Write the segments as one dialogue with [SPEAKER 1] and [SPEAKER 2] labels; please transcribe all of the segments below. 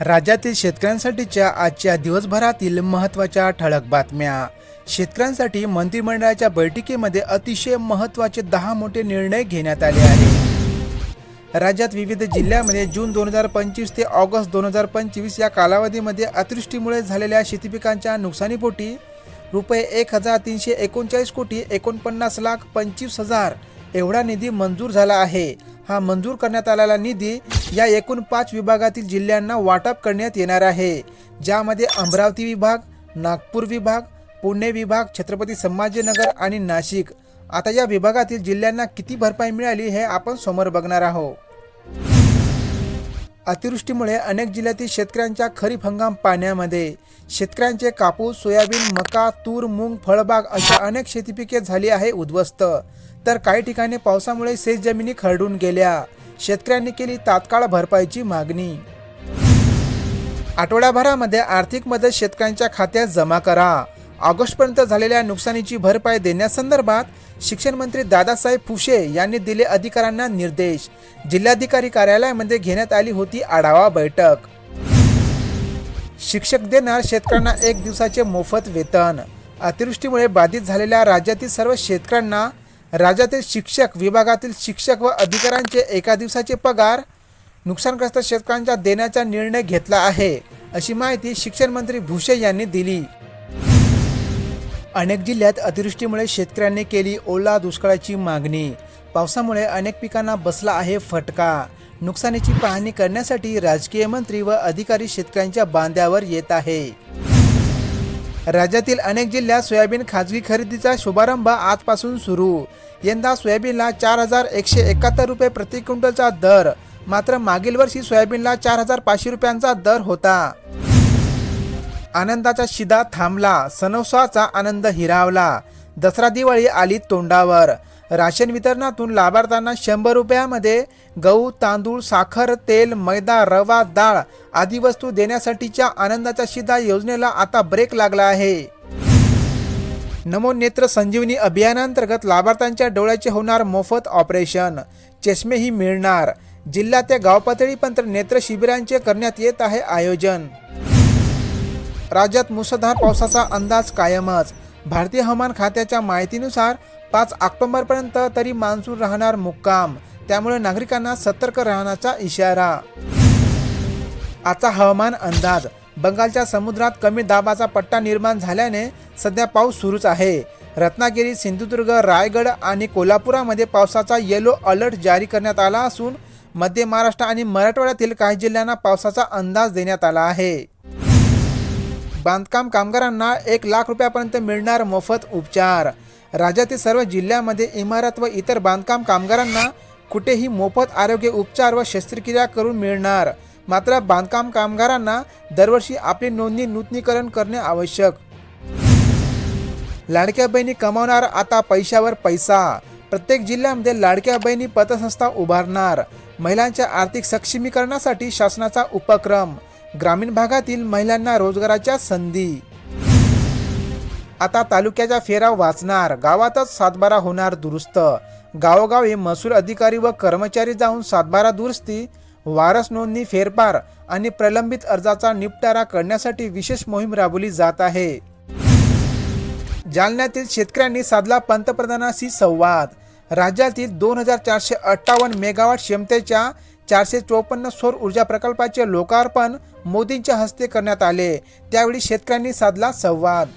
[SPEAKER 1] राज्यातील शेतकऱ्यांसाठीच्या आजच्या दिवसभरातील महत्त्वाच्या ठळक बातम्या. शेतकऱ्यांसाठी मंत्रिमंडळाच्या बैठकीमध्ये अतिशय महत्त्वाचे दहा मोठे निर्णय घेण्यात आले आहेत. राज्यात विविध जिल्ह्यामध्ये जून दोन हजार पंचवीस ते ऑगस्ट दोन हजार पंचवीस या कालावधीमध्ये अतिवृष्टीमुळे झालेल्या शेतीपिकांच्या नुकसानीपोटी रुपये एक हजार तीनशे एकोणचाळीस कोटी एकोणपन्नास लाख पंचवीस हजार एवढा निधी मंजूर झाला आहे. हा मंजूर करण्यात आलेला निधी या एकूण पाच विभागातील जिल्ह्यांना वाटप करण्यात येणार आहे. ज्यामध्ये अमरावती विभाग नागपूर विभाग पुणे विभाग छत्रपती संभाजीनगर आणि नाशिक. आता या विभागातील जिल्ह्यांना किती भरपाई मिळाली हे आपण समोर बघणार आहोत. अतिवृष्टीमुळे अनेक जिल्ह्यातील शेतकऱ्यांच्या खरीप हंगाम पाण्यामध्ये. शेतकऱ्यांचे कापूस सोयाबीन मका तूर मूग फळबाग अशा अनेक शेतीपिके झाली आहे उद्ध्वस्त. तर काही ठिकाणी पावसामुळे शेत जमिनी खरडून गेल्या. शेतकऱ्यांनी केली तात्काळ भरपाईची मागणी. आठवड्याभरामध्ये आर्थिक मदत शेतकऱ्यांच्या खात्यात जमा करा. ऑगस्टपर्यंत झालेल्या नुकसानीची भरपाई देण्यासंदर्भात शिक्षण मंत्री दादासाहेब फुशे यांनी दिले अधिकाऱ्यांना निर्देश. जिल्हाधिकारी कार्यालयामध्ये घेण्यात आली होती आढावा बैठक. शिक्षक देणार शेतकऱ्यांना एक दिवसाचे मोफत वेतन. अतिवृष्टीमुळे बाधित झालेल्या राज्यातील सर्व शेतकऱ्यांना राज्यातील शिक्षक विभागातील शिक्षक व अधिकाऱ्यांचे एका दिवसाचे पगार नुकसानग्रस्त शेतकऱ्यांच्या देण्याचा निर्णय घेतला आहे अशी माहिती शिक्षण मंत्री भुसे यांनी दिली. अनेक जिल्ह्यात अतिवृष्टीमुळे शेतकऱ्यांनी केली ओला दुष्काळाची मागणी. पावसामुळे अनेक पिकांना बसला आहे फटका. नुकसानीची पाहणी करण्यासाठी राजकीय मंत्री व अधिकारी शेतकऱ्यांच्या बांध्यावर येत आहे. राज्यातील अनेक जिल्ह्यात सोयाबीन खाजगी खरेदीचा शुभारंभ आजपासून सुरू. यंदा सोयाबीनला चार हजार एकशे एकाहत्तर रुपये प्रति क्विंटलचा दर. मात्र मागील वर्षी सोयाबीनला चार हजार पाचशे रुपयांचा दर होता. आनंदाचा शिदा थांबला. सणोत्सवाचा आनंद हिरावला. दसरा दिवाळी आली तोंडावर. राशन वितरणातून लाभार्थ्यांना शंभर रुपयामध्ये गहू तांदूळ साखर तेल मैदा रवा डाळ आदी वस्तू देण्यासाठीच्या आनंदाच्या शिदा योजनेला आता ब्रेक लागला आहे. नमो नेत्र संजीवनी अभियानांतर्गत लाभार्थ्यांच्या डोळ्याचे होणार मोफत ऑपरेशन. चष्मेही मिळणार. जिल्ह्यात ते गाव नेत्र शिबिरांचे करण्यात येत आहे आयोजन. राज्यात मुसळधार पावसाचा अंदाज कायमच. भारतीय हवामान खात्याच्या माहितीनुसार पाच ऑक्टोबरपर्यंत तरी मान्सून राहणार मुक्काम. त्यामुळे नागरिकांना सतर्क राहण्याचा इशारा. आजचा हवामान अंदाज. बंगालच्या समुद्रात कमी दाबाचा पट्टा निर्माण झाल्याने सध्या पाऊस सुरूच आहे. रत्नागिरी सिंधुदुर्ग रायगड आणि कोल्हापुरामध्ये पावसाचा येलो अलर्ट जारी करण्यात आला असून मध्य महाराष्ट्र आणि मराठवाड्यातील काही जिल्ह्यांना पावसाचा अंदाज देण्यात आला आहे. बांधकाम कामगारांना एक लाख रुपयापर्यंत मिळणार मोफत उपचार. राज्यातील सर्व जिल्ह्यामध्ये इमारत व इतर बांधकाम कामगारांना कुठेही मोफत आरोग्य उपचार व शस्त्रक्रिया करून मिळणार. मात्र बांधकाम कामगारांना दरवर्षी आपली नोंदणी नूतनीकरण करणे आवश्यक. लाडक्या बहिणी कमावणार आता पैशावर पैसा. प्रत्येक जिल्ह्यामध्ये लाडक्या बहिणी पतसंस्था उभारणार. महिलांच्या आर्थिक सक्षमीकरणासाठी शासनाचा उपक्रम. ग्रामीण भागातील महिलांना रोजगाराच्या संधी. आता तालुक्याचा फेरा वाचणार गावातच सातबारा होणार दुरुस्त. गावोगावी महसूल अधिकारी व कर्मचारी जाऊन सातबारा दुरुस्ती वारस नोंदणी फेरफार आणि प्रलंबित अर्जाचा निपटारा करण्यासाठी विशेष मोहीम राबवली जात आहे. जालन्यातील शेतकऱ्यांनी साधला पंतप्रधानांशी संवाद. राज्यातील दोन हजार चारशे अठ्ठावन्न मेगावॉट क्षमतेच्या चारशे चोपन्न सौर ऊर्जा प्रकल्पाचे लोकार्पण मोदींच्या हस्ते करण्यात आले. त्यावेळी शेतकऱ्यांनी साधला संवाद.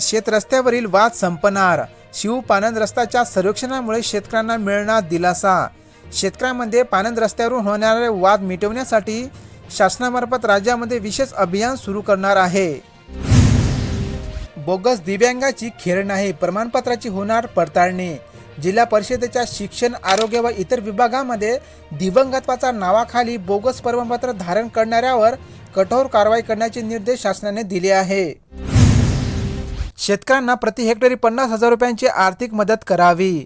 [SPEAKER 1] शेत रस्त्यावरील वाद संपणार. शिव पानंद रस्त्याच्या सर्वेक्षणामुळे शेतकऱ्यांना मिळणार दिलासा. शेतकऱ्यांमध्ये पानंद रस्त्यावरून होणारे वाद मिटवण्यासाठी शासनामार्फत राज्यामध्ये विशेष अभियान सुरू करणार आहे. बोगस दिव्यांगाची खेळ नाही प्रमाणपत्राची होणार पडताळणी. जिल्हा परिषदेच्या शिक्षण आरोग्य व इतर विभागामध्ये दिवंगत्वाच्या नावाखाली बोगस प्रमाणपत्र धारण करणाऱ्यावर कठोर कारवाई करण्याचे निर्देश शासनाने दिले आहे. शेतकऱ्यांना प्रति हेक्टरी पन्नास हजार रुपयांची आर्थिक मदत करावी.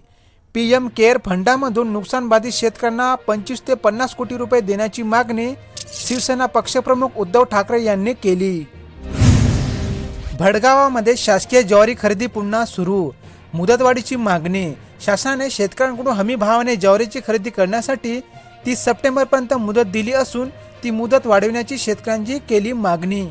[SPEAKER 1] पी एम केअर फंडामधून नुकसानबाधित शेतकऱ्यांना पंचवीस ते पन्नास कोटी रुपये देण्याची मागणी शिवसेना पक्षप्रमुख उद्धव ठाकरे यांनी केली. भडगावामध्ये शासकीय ज्वारी खरेदी पुन्हा सुरू. मुदतवाढीची मागणी. शासनाने शेतकऱ्यांकडून हमी भावाने ज्वारीची खरेदी करण्यासाठी तीस सप्टेंबरपर्यंत मुदत दिली असून ती मुदत वाढविण्याची शेतकऱ्यांची केली मागणी.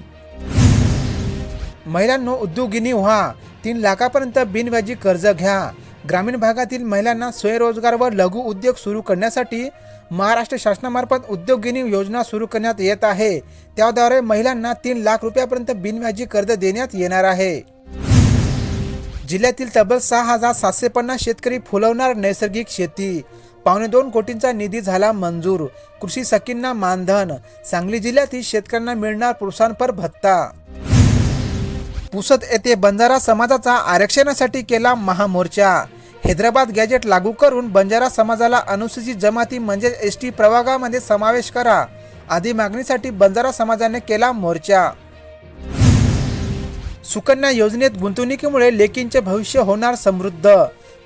[SPEAKER 1] महिलांनो उद्योगिनी व्हा. तीन लाखापर्यंत बिनव्याजी कर्ज घ्या. ग्रामीण भागातील महिलांना स्वयंरोजगार व लघु उद्योग सुरू करण्यासाठी महाराष्ट्र शासनामार्फत उद्योगिनी योजना सुरू करण्यात येत आहे. त्याद्वारे महिलांना तीन लाख रुपयापर्यंत बिनव्याजी कर्ज देण्यात येणार आहे. जिल्ह्यातील तब्बल सहा हजार सातशे पन्नास शेतकरी फुलवणार नैसर्गिक शेती. पावणे दोन कोटींचा निधी झाला मंजूर. कृषी सखींना मानधन. सांगली जिल्ह्यातील शेतकऱ्यांना मिळणार प्रोत्साहनपर भत्ता. पुसद येथे बंजारा समाजाचा आरक्षणासाठी केला महामोर्चा. हैदराबाद गॅजेट लागू करून बंजारा समाजाला अनुसूचित जमाती म्हणजे एस टी प्रभागामध्ये समावेश करा. आदी मागणीसाठी बंजारा समाजाने केला मोर्चा. सुकन्या योजनेत गुंतवणुकीमुळे लेकींचे भविष्य होणार समृद्ध.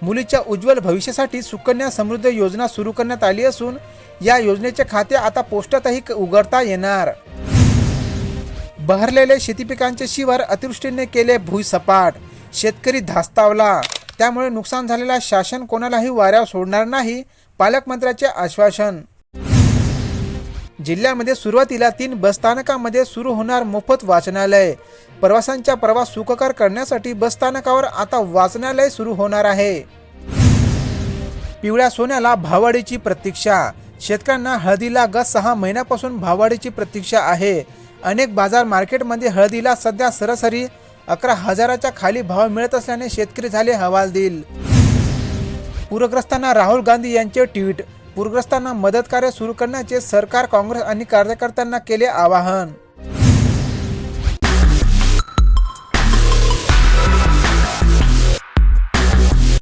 [SPEAKER 1] मुलीच्या उज्ज्वल भविष्यासाठी सुकन्या समृद्ध योजना सुरू करण्यात आली असून या योजनेचे खाते आता पोस्टातही उघडता येणार. बहरलेले शेतीपिकांचे शिवार अतिवृष्टीने केले भुईसपाट. शेतकरी धास्तावला. त्यामुळे नुकसान झालेला शासन कोणालाही वाऱ्यावर सोडणार नाही पालकमंत्र्याचे आश्वासन. जिल्ह्यामध्ये सुरुवातीला तीन बसस्थानकामध्ये सुरू होणार मोफत वाचनालय. प्रवाशांचा प्रवास सुखकर करण्यासाठी बसस्थानकावर आता वाचनालय सुरू होणार आहे. पिवळ्या सोन्याला भावाडीची प्रतीक्षा. शेतकऱ्यांना हळदीला गत सहा महिन्यापासून भावाडीची प्रतीक्षा आहे. अनेक बाजार मार्केटमध्ये हळदीला सध्या सरासरी अकरा हजाराच्या खाली भाव मिळत असल्याने शेतकरी झाले हवालदिल. पूरग्रस्तांना राहुल गांधी यांचे ट्विट. पूरग्रस्तांना मदत कार्य सुरू करण्याचे सरकार काँग्रेस आणि कार्यकर्त्यांना केले आवाहन.